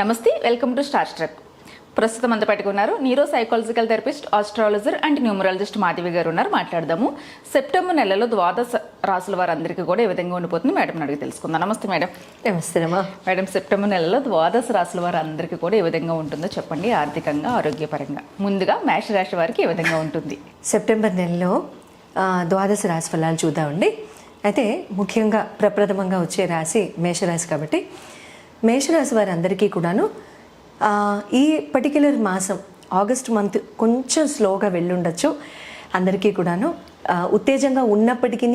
నమస్తే welcome to star struck. ప్రస్తుతం అంత పెట్టుకున్నారు neuro psychological therapist astrologer and numerologist Madhavi garu ఉన్నారు మాట్లాడదాము. సెప్టెంబర్ నెలలో ద్వాదశ రాసుల వారందరికీ కూడా ఏ విధంగా ఉండిపోతుంది మేడం అడిగి తెలుసుకుందాం. నమస్తే మేడం. నమస్తేనమ్మా మేడం సెప్టెంబర్ నెలలో ద్వాదశ రాసుల వారందరికీ కూడా ఏ విధంగా ఉంటుందో చెప్పండి ఆర్థికంగా ఆరోగ్యపరంగా. ముందుగా మేష రాశి వారికి ఏ విధంగా ఉంటుంది? సెప్టెంబర్ నెలలో ద్వాదశ రాశి ఫలాలు చూద్దామండి. అయితే ముఖ్యంగా ప్రప్రథమంగా వచ్చే రాశి మేషరాశి కాబట్టి మేషరాశి వారందరికీ కూడాను ఈ పర్టిక్యులర్ మాసం ఆగస్ట్ మంత్ కొంచెం స్లోగా వెళ్ళుండొచ్చు. అందరికీ కూడాను ఉత్తేజంగా ఉన్నప్పటికీ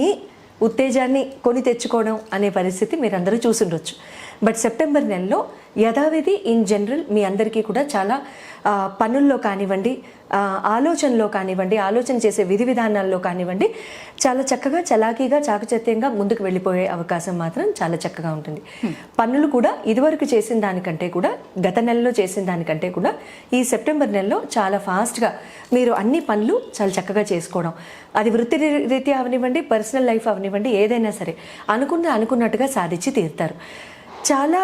ఉత్తేజాన్ని కొని తెచ్చుకోవడం అనే పరిస్థితి మీరందరూ అందరూ చూసుండొచ్చు. బట్ సెప్టెంబర్ నెలలో యథావిధి ఇన్ జనరల్ మీ అందరికీ కూడా చాలా పనుల్లో కానివ్వండి ఆలోచనలో కానివ్వండి ఆలోచన చేసే విధి విధానాల్లో కానివ్వండి చాలా చక్కగా చలాకీగా చాకచత్యంగా ముందుకు వెళ్ళిపోయే అవకాశం మాత్రం చాలా చక్కగా ఉంటుంది. పనులు కూడా ఇదివరకు చేసిన దానికంటే కూడా గత నెలలో చేసిన దానికంటే కూడా ఈ సెప్టెంబర్ నెలలో చాలా ఫాస్ట్గా మీరు అన్ని పనులు చాలా చక్కగా చేసుకోవడం. అది వృత్తి రీత్యా అవనివ్వండి పర్సనల్ లైఫ్ అవనివ్వండి ఏదైనా సరే అనుకున్న అనుకున్నట్టుగా సాధించి తీరుతారు. చాలా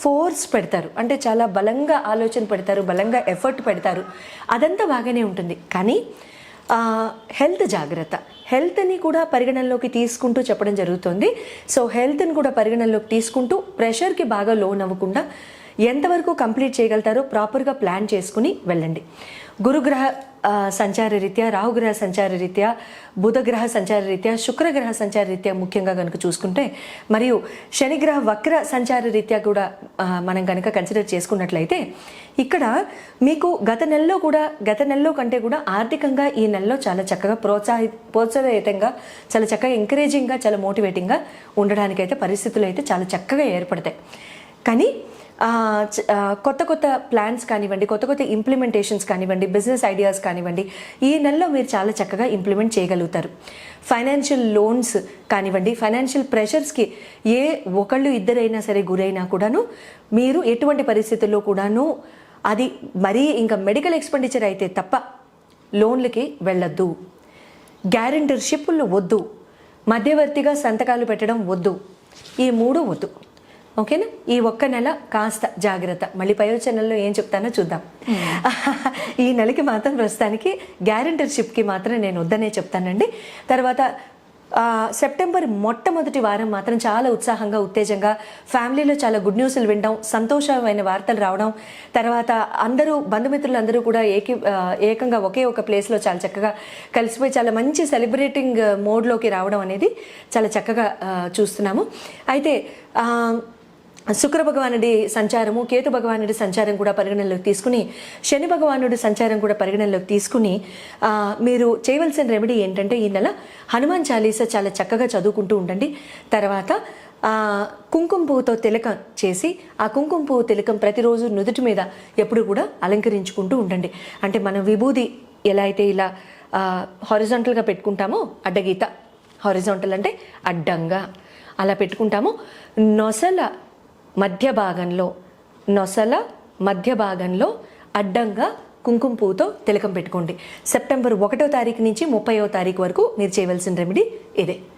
ఫోర్స్ పెడతారు. అంటే చాలా బలంగా ఆలోచన పెడతారు బలంగా ఎఫర్ట్ పెడతారు. అదంతా బాగానే ఉంటుంది. కానీ హెల్త్ జాగ్రత్త. హెల్త్ని కూడా పరిగణనలోకి తీసుకుంటూ చెప్పడం జరుగుతుంది. సో హెల్త్ని కూడా పరిగణనలోకి తీసుకుంటూ ప్రెషర్కి బాగా లోన్ అవ్వకుండా ఎంతవరకు కంప్లీట్ చేయగలుగుతారో ప్రాపర్గా ప్లాన్ చేసుకుని వెళ్ళండి. గురుగ్రహ సంచార రీత్యా రాహుగ్రహ సంచార రీత్యా బుధగ్రహ సంచార రీత్యా శుక్రగ్రహ సంచార రీత్యా ముఖ్యంగా కనుక చూసుకుంటే మరియు శనిగ్రహ వక్ర సంచార రీత్యా కూడా మనం కనుక కన్సిడర్ చేసుకున్నట్లయితే ఇక్కడ మీకు గత నెలలో కూడా గత నెలలో కంటే కూడా ఆర్థికంగా ఈ నెలలో చాలా చక్కగా ప్రోత్సాహి ప్రోత్సాహితంగా చాలా చక్కగా ఎంకరేజింగ్గా చాలా మోటివేటింగ్గా ఉండడానికైతే పరిస్థితులు అయితే చాలా చక్కగా ఏర్పడతాయి. కానీ కొత్త కొత్త ప్లాన్స్ కానివ్వండి కొత్త కొత్త ఇంప్లిమెంటేషన్స్ కానివ్వండి బిజినెస్ ఐడియాస్ కానివ్వండి ఈ నెలలో మీరు చాలా చక్కగా ఇంప్లిమెంట్ చేయగలుగుతారు. ఫైనాన్షియల్ లోన్స్ కానివ్వండి ఫైనాన్షియల్ ప్రెషర్స్కి ఏ ఒకళ్ళు ఇద్దరైనా సరే గురైనా కూడాను మీరు ఎటువంటి పరిస్థితుల్లో కూడాను అది మరీ ఇంకా మెడికల్ ఎక్స్పెండిచర్ అయితే తప్ప లోన్లకి వెళ్ళొద్దు. గ్యారెంటర్షిప్లు వద్దు. మధ్యవర్తిగా సంతకాలు పెట్టడం వద్దు. ఈ మూడు వద్దు. ఓకేనా? ఈ ఒక్క నెల కాస్త జాగ్రత్త. మళ్ళీ పై వచ్చే నెలలో ఏం చెప్తానో చూద్దాం. ఈ నెలకి మాత్రం ప్రస్తుతానికి గ్యారెంటర్షిప్కి మాత్రం నేను వద్దనే చెప్తానండి. తర్వాత సెప్టెంబర్ మొట్టమొదటి వారం మాత్రం చాలా ఉత్సాహంగా ఉత్తేజంగా ఫ్యామిలీలో చాలా గుడ్ న్యూస్లు వినడం సంతోషమైన వార్తలు రావడం తర్వాత అందరూ బంధుమిత్రులు అందరూ కూడా ఏకి ఏకంగా ఒకే ఒక ప్లేస్లో చాలా చక్కగా కలిసిపోయి చాలా మంచి సెలబ్రేటింగ్ మోడ్లోకి రావడం అనేది చాలా చక్కగా చూస్తున్నాము. అయితే శుక్ర భగవానుడి సంచారము కేతు భగవానుడి సంచారం కూడా పరిగణనలోకి తీసుకుని శని భగవానుడి సంచారం కూడా పరిగణనలోకి తీసుకుని మీరు చేయవలసిన రెమెడీ ఏంటంటే ఈ నెల హనుమాన్ చాలీసా చాలా చక్కగా చదువుకుంటూ ఉండండి. తర్వాత కుంకుమ పువ్వుతో తిలకం చేసి ఆ కుంకుమ పువ్వు తిలకం ప్రతిరోజు నుదుటి మీద ఎప్పుడు కూడా అలంకరించుకుంటూ ఉండండి. అంటే మనం విభూది ఎలా అయితే ఇలా హారిజాంటల్గా పెట్టుకుంటామో అడ్డగీత. హారిజాంటల్ అంటే అడ్డంగా. అలా పెట్టుకుంటాము. నొసల మధ్య భాగంలో నొసల మధ్య భాగంలో అడ్డంగా కుంకుమ పువ్వుతో తిలకం పెట్టుకోండి. సెప్టెంబర్ ఒకటో తారీఖు నుంచి ముప్పైవ తారీఖు వరకు మీరు చేయవలసిన రెమెడీ ఇదే.